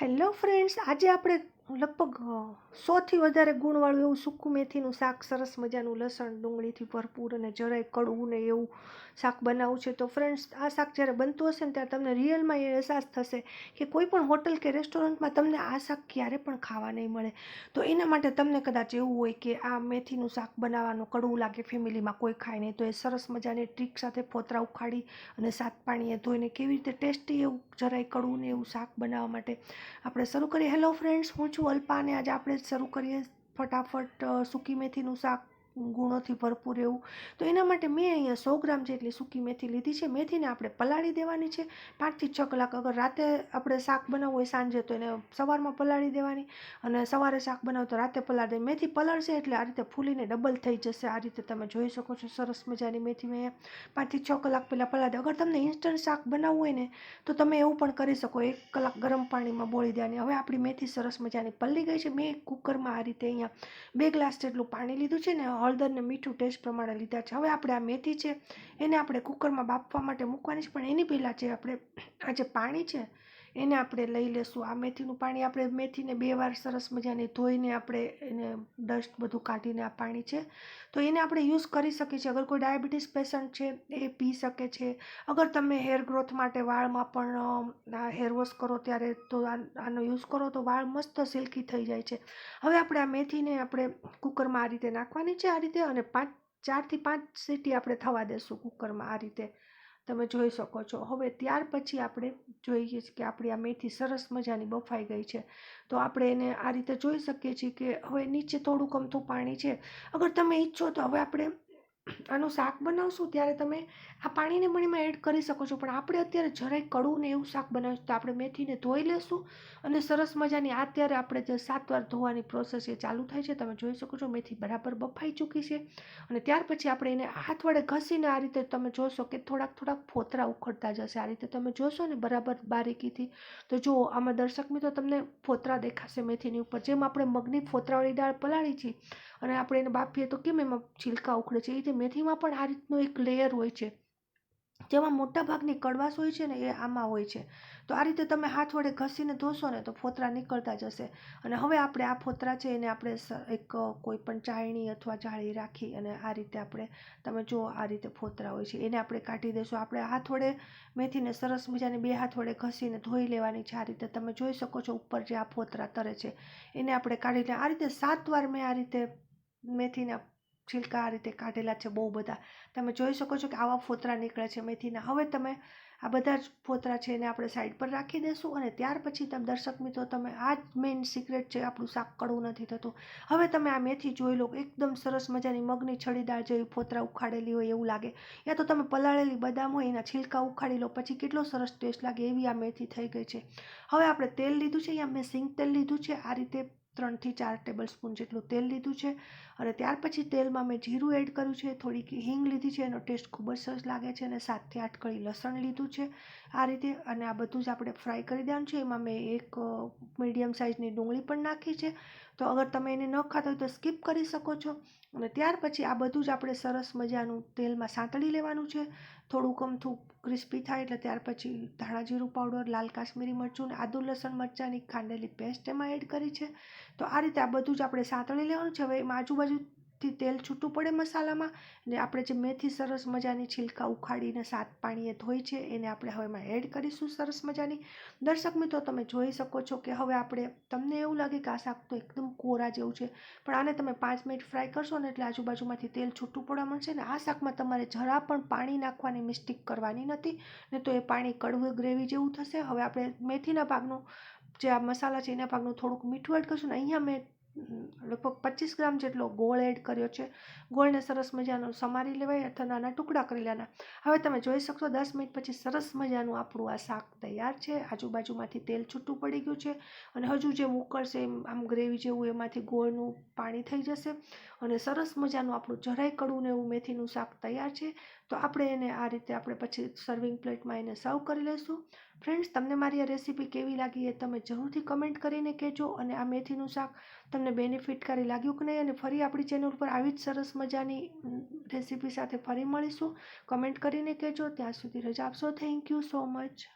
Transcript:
Hello friends આજે આપણે લગભગ સોથી વધારે ગુણવાળું એવું સૂકું મેથીનું શાક, સરસ મજાનું લસણ, ડુંગળીથી ભરપૂર અને જરાય કડવું ને એવું શાક બનાવવું છે. તો ફ્રેન્ડ્સ આ શાક જ્યારે બનતું હશે ને ત્યારે તમને રિયલમાં એ અહેસાસ થશે કે કોઈ પણ હોટલ કે રેસ્ટોરન્ટમાં તમને આ શાક ક્યારે પણ ખાવા નહીં મળે. તો એના માટે તમને કદાચ એવું હોય કે આ મેથીનું શાક બનાવવાનું કડવું લાગે ફેમિલીમાં કોઈ ખાય નહીં, તો એ સરસ મજાની ટ્રીક સાથે ફોતરા ઉખાડી અને સાત પાણીએ ધોઈને કેવી રીતે ટેસ્ટી એવું જરાય કડવું ને એવું શાક બનાવવા માટે આપણે શરૂ કરીએ. હેલો ફ્રેન્ડ્સ હું છું અલ્પા અને આજે આપણે શરૂ કરીએ ફટાફટ સૂકી મેથીનું શાક. ગુણોથી ભરપૂર એવું. તો એના માટે મેં અહીંયા સો ગ્રામ જેટલી સૂકી મેથી લીધી છે. મેથીને આપણે પલાળી દેવાની છે. પાંચથી છ કલાક અગર રાતે આપણે શાક બનાવવું હોય સાંજે તો એને સવારમાં પલાળી દેવાની અને સવારે શાક બનાવો તો રાતે પલાળી દે મેથી પલાળશે એટલે આ રીતે ફૂલીને ડબલ થઈ જશે. આ રીતે તમે જોઈ શકો છો સરસ મજાની મેથી મેં પાંચથી છ કલાક પહેલાં પલાળી અગર તમને ઇન્સ્ટન્ટ શાક બનાવવું હોય ને તો તમે એવું પણ કરી શકો. એક કલાક ગરમ પાણીમાં બોળી દેવાની. હવે આપણી મેથી સરસ મજાની પલળી ગઈ છે. મેં કુકરમાં આ રીતે અહીંયા બે ગ્લાસ જેટલું પાણી લીધું છે ને હળદર ને મીઠું ટેસ્ટ પ્રમાણે લીધા છે. હવે આપણે આ મેથી છે એને આપણે કુકરમાં બાફવા માટે મૂકવાની છે. પણ એની પહેલાં જે આપણે આ જે પાણી છે એને આપણે લઈ લેશું. આ મેથીનું પાણી આપણે મેથીને બે વાર સરસ મજાની ધોઈને આપણે એને ડસ્ટ બધું કાઢીને આ પાણી છે. તો એને આપણે યુઝ કરી શકીએ છીએ. અગર કોઈ ડાયાબિટીસ પેશન્ટ છે, એ પી શકે છે. અગર તમે હેર ગ્રોથ માટે વાળમાં પણ હેર વોશ કરો ત્યારે તો આનો યુઝ કરો તો વાળ મસ્ત સિલ્કી થઈ જાય છે. હવે આપણે આ મેથીને આપણે કુકરમાં આ રીતે નાખવાની છે આ રીતે અને પાંચ, ચારથી પાંચ સીટી આપણે થવા દેશું કુકરમાં આ રીતે. તમે જોઈ શકો છો. હવે ત્યાર પછી આપણે જોઈએ છીએ કે આપણી આ મેથી સરસ મજાની બફાઈ ગઈ છે. તો આપણે એને આ રીતે જોઈ શકીએ છીએ કે હવે નીચે થોડુંક અમથું પાણી છે. અગર તમે ઈચ્છો તો હવે આપણે આનું શાક બનાવશું ત્યારે તમે આ પાણીને મણીમાં એડ કરી શકો છો. પણ આપણે અત્યારે જરાય કડવું ને એવું શાક બનાવીશું તો આપણે મેથીને ધોઈ લેશું અને સરસ મજાની અત્યારે આપણે જે સાત વાર ધોવાની પ્રોસેસ એ ચાલુ થાય છે. તમે જોઈ શકો છો મેથી બરાબર બફાઈ ચૂકી છે અને ત્યાર પછી આપણે એને હાથ વડે ઘસીને આ રીતે તમે જોશો કે થોડાક થોડાક ફોતરા ઉખડતા જશે. આ રીતે તમે જોશો ને બરાબર બારીકીથી તો જુઓ, આમાં દર્શક મિત્રો તમને ફોતરા દેખાશે મેથીની ઉપર. જેમ આપણે મગની ફોતરાવાળી દાળ પલાળી છે અને આપણે એને બાફીએ તો કેમ એમાં છિલકા ઉખડે છે? એ રીતે મેથીમાં પણ આ રીતનો એક લેયર હોય છે. જેમાં મોટા ભાગની કડવાશ હોય છે ને એ આમાં હોય છે. તો આ રીતે તમે હાથ વડે ઘસીને ધોશો ને તો ફોતરા નીકળતા જશે. અને હવે આપણે આ ફોતરા છે એને આપણે એક કોઈ પણ ચાળણી અથવા જાળી રાખી અને આ રીતે આપણે, તમે જુઓ આ રીતે ફોતરા હોય છે. એને આપણે કાઢી દેશો. આપણે હાથ વડે મેથીને સરસ મજાની બે હાથ વડે ઘસીને ધોઈ લેવાની છે. આ રીતે તમે જોઈ શકો છો ઉપર જે આ ફોતરા તરે છે. એને આપણે કાઢી લે આ રીતે સાત વાર મેં આ રીતે મેથીના છિલકા આ રીતે કાઢેલા છે બહુ બધા. તમે જોઈ શકો છો કે આવા ફોતરા નીકળે છે મેથીના. હવે તમે આ બધા જ ફોતરા છે એને આપણે સાઈડ પર રાખી દેશું અને ત્યાર પછી તમે દર્શક મિત્રો તમે આ જ મેઇન સિક્રેટ છે આપણું શાક કડવું નથી થતું. હવે તમે આ મેથી જોઈ લો, એકદમ સરસ મજાની મગની છડી દાળ જેવી ફોતરા ઉખાડેલી હોય એવું લાગે. યા તો તમે પલાળેલી બદામ હોય, એના છિલકા ઉખાડી લો, પછી કેટલો સરસ ટેસ્ટ લાગે એવી આ મેથી થઈ ગઈ છે. હવે આપણે તેલ લીધું છે, યા મેં સિંગ તેલ લીધું છે, આ રીતે ત્રણથી ચાર ટેબલ સ્પૂન જેટલું તેલ લીધું છે અને ત્યાર પછી તેલમાં મેં જીરું એડ કર્યું છે, થોડીક હિંગ લીધી છે, એનો ટેસ્ટ ખૂબ જ સરસ લાગે છે અને સાતથી આઠ કળી લસણ લીધું છે આ રીતે અને આ બધું જ આપણે ફ્રાય કરી દેવાનું છે. એમાં મેં એક મીડિયમ સાઇઝની ડુંગળી પણ નાખી છે. તો અગર તમે એને ન ખાતા હોય તો સ્કીપ કરી શકો છો અને ત્યાર પછી આ બધું જ આપણે સરસ મજાનું તેલમાં સાંતળી લેવાનું છે. થોડુંક અમથું ક્રિસ્પી થાય એટલે ત્યાર પછી ધાણા જીરું પાવડર, લાલ કાશ્મીરી મરચું અને આદુ લસણ મરચાંની ખાંડેલી પેસ્ટ એમાં એડ કરી છે. તો આ રીતે આ બધું જ આપણે સાંતળી લેવાનું છે. હવે એમાં આજુબાજુથી તેલ છૂટું પડે મસાલામાં ને આપણે જે મેથી સરસ મજાની છિલકા ઉખાડીને સાત પાણીએ ધોઈ છે એને આપણે હવે એમાં એડ કરીશું સરસ મજાની. દર્શક મિત્રો, તમે જોઈ શકો છો કે હવે આપણે તમને એવું લાગે કે આ શાક તો એકદમ કોરા જેવું છે, પણ આને તમે પાંચ મિનિટ ફ્રાય કરશો ને એટલે આજુબાજુમાંથી તેલ છૂટું પડવા મળશે ને આ શાકમાં તમારે જરા પણ પાણી નાખવાની મિસ્ટેક કરવાની નથી, ને તો એ પાણી કડવું ગ્રેવી જેવું થશે. હવે આપણે મેથીના ભાગનું જે આ મસાલા છે એના ભાગનું થોડુંક મીઠું એડ કરશું ને અહીંયા મેં લગભગ પચીસ ગ્રામ જેટલો ગોળ એડ કર્યો છે. ગોળને સરસ મજાનો સમારી લેવાય અથવા નાના ટુકડા કરી લેવાના. હવે તમે જોઈ શકશો દસ મિનિટ પછી સરસ મજાનું આપણું આ શાક તૈયાર છે. આજુબાજુમાંથી તેલ છૂટું પડી ગયું છે અને હજુ જે ઉકળશે એમ, આમ ગ્રેવી જેવું એમાંથી ગોળનું પાણી થઈ જશે અને સરસ મજાનું આપણું જરાય કડવું ને એવું મેથીનું શાક તૈયાર છે. તો આપણે એને આ રીતે આપણે પછી સર્વિંગ પ્લેટમાં એને સર્વ કરી લઈશું. ફ્રેન્ડ્સ તમને મારી આ રેસીપી કેવી લાગી એ તમે જરૂરથી કમેન્ટ કરીને કહેજો અને આ મેથીનું શાક તમને બેનિફિટકારી લાગ્યું કે નહીં? અને ફરી આપણી ચેનલ પર આવી જ સરસ મજાની રેસીપી સાથે ફરી મળીશું. કમેન્ટ કરીને કહેજો. ત્યાં સુધી રજા આપશો. Thank you so much